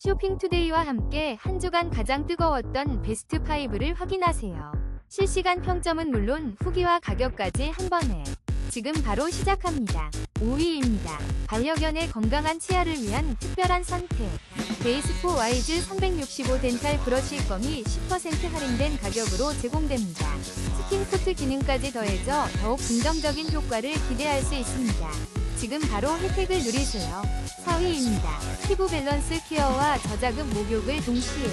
쇼핑투데이와 함께 한 주간 가장 뜨거웠던 베스트 5를 확인하세요. 실시간 평점은 물론 후기와 가격까지 한 번에. 지금 바로 시작합니다. 5위입니다. 반려견의 건강한 치아를 위한 특별한 선택. 베이스포 와이즈 365 덴탈 브러쉬 껌이 10% 할인된 가격으로 제공됩니다. 스킨코트 기능까지 더해져 더욱 긍정적인 효과를 기대할 수 있습니다. 지금 바로 혜택을 누리세요. 4위입니다. 피부 밸런스 큐어와 저자극 목욕을 동시에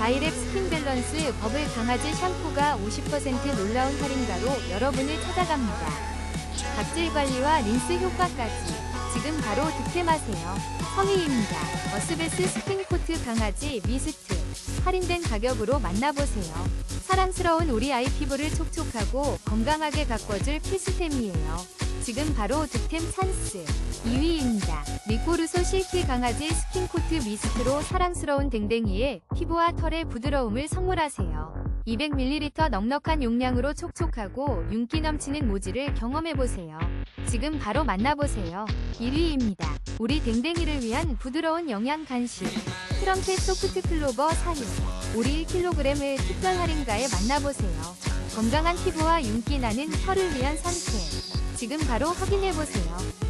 바이랩 스킨 밸런스 버블 강아지 샴푸가 50% 놀라운 할인가로 여러분을 찾아갑니다. 각질 관리와 린스 효과까지 지금 바로 득템하세요. 3위입니다. 어스베스 스킨 코트 강아지 미스트 할인된 가격으로 만나보세요. 사랑스러운 우리 아이 피부를 촉촉하고 건강하게 가꿔줄 필수템이에요. 지금 바로 득템 찬스 2위입니다. 리코르소 실키 강아지 스킨 코트 미스트로 사랑스러운 댕댕이의 피부와 털의 부드러움을 선물하세요. 200ml 넉넉한 용량으로 촉촉하고 윤기 넘치는 모지를 경험해보세요. 지금 바로 만나보세요. 1위입니다. 우리 댕댕이를 위한 부드러운 영양 간식. 트럼펫 소프트 클로버 사료. 우리 1kg을 특별 할인가에 만나보세요. 건강한 피부와 윤기 나는 털을 위한 선택. 지금 바로 확인해보세요.